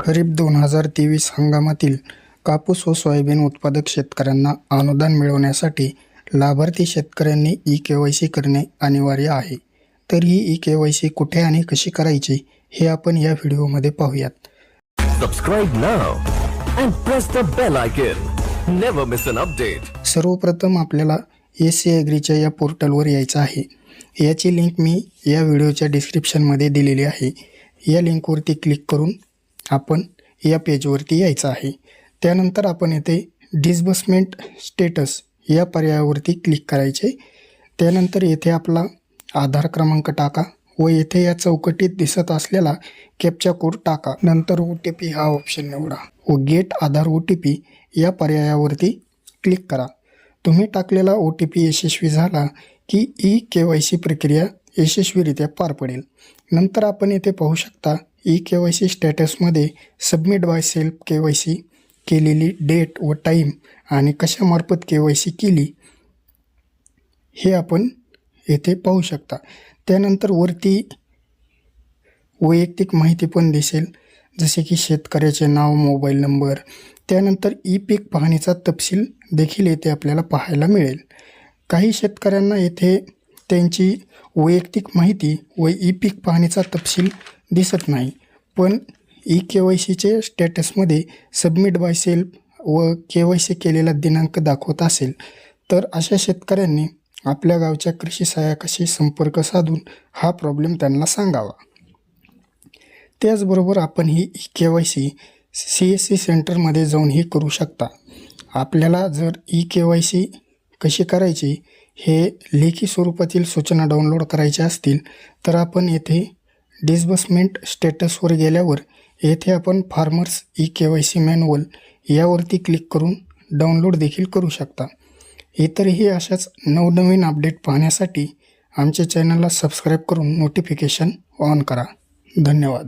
खरीप दोन हजार तेवीस हंगामातील कापूस व सोयाबीन उत्पादक शेतकऱ्यांना अनुदान मिळवण्यासाठी लाभार्थी शेतकऱ्यांनी ई के वाय सी करणे अनिवार्य आहे. तर ही ई के वाय सी कुठे आणि कशी करायची हे आपण या व्हिडिओमध्ये पाहूयात. सर्वप्रथम आपल्याला एस सी ॲग्रीच्या या पोर्टलवर यायचं आहे. याची लिंक मी या व्हिडिओच्या डिस्क्रिप्शनमध्ये दिलेली आहे. या लिंकवरती क्लिक करून आपण या पेजवरती यायचं आहे. त्यानंतर आपण येथे डिस्बसमेंट स्टेटस या पर्यायावरती क्लिक करायचे. त्यानंतर येथे आपला आधार क्रमांक टाका व येथे या चौकटीत दिसत असलेला कॅपचा कोड टाका. नंतर ओ टी पी हा ऑप्शन निवडा व get Aadhaar O T P या पर्यायावरती क्लिक करा. तुम्ही टाकलेला ओ टी पी यशस्वी झाला की ई के वाय सी प्रक्रिया यशस्वीरित्या पार पडेल. नंतर आपण येथे पाहू शकता E K Y C स्टॅटसमध्ये submit by self K Y C केलेली डेट व टाईम आणि कशामार्फत के वाय सी केली हे आपण येथे पाहू शकता. त्यानंतर वरती वैयक्तिक माहिती पण दिसेल जसे की शेतकऱ्याचे नाव मोबाईल नंबर. त्यानंतर ई पीक पाहणीचा तपशील देखील येथे आपल्याला पाहायला मिळेल. काही शेतकऱ्यांना येथे त्यांची वैयक्तिक माहिती व ई पीक पाहणीचा तपशील दिसत नाही. पण ई के वाय सीचे स्टॅटसमध्ये सबमिट बाय सेल्फ व के वाय सी केलेला दिनांक दाखवत असेल तर अशा शेतकऱ्यांनी आपल्या गावच्या कृषी सहाय्यकाशी संपर्क साधून हा प्रॉब्लेम त्यांना सांगावा. त्याचबरोबर आपण ही E K Y C C S C सेंटरमध्ये जाऊन हे करू शकता. आपल्याला जर ई के वाय सी कशी करायची हे लेखी स्वरूपातील सूचना डाउनलोड करायच्या असतील तर आपण येथे डिस्बर्समेंट स्टेटसवर गेल्यावर येथे आपण farmers E K Y C manual यावरती क्लिक करून डाउनलोड देखील करू शकता. इतरही अशाच नवनवीन अपडेट पाहण्यासाठी आमच्या चॅनलला सबस्क्राईब करून नोटिफिकेशन ऑन करा. धन्यवाद.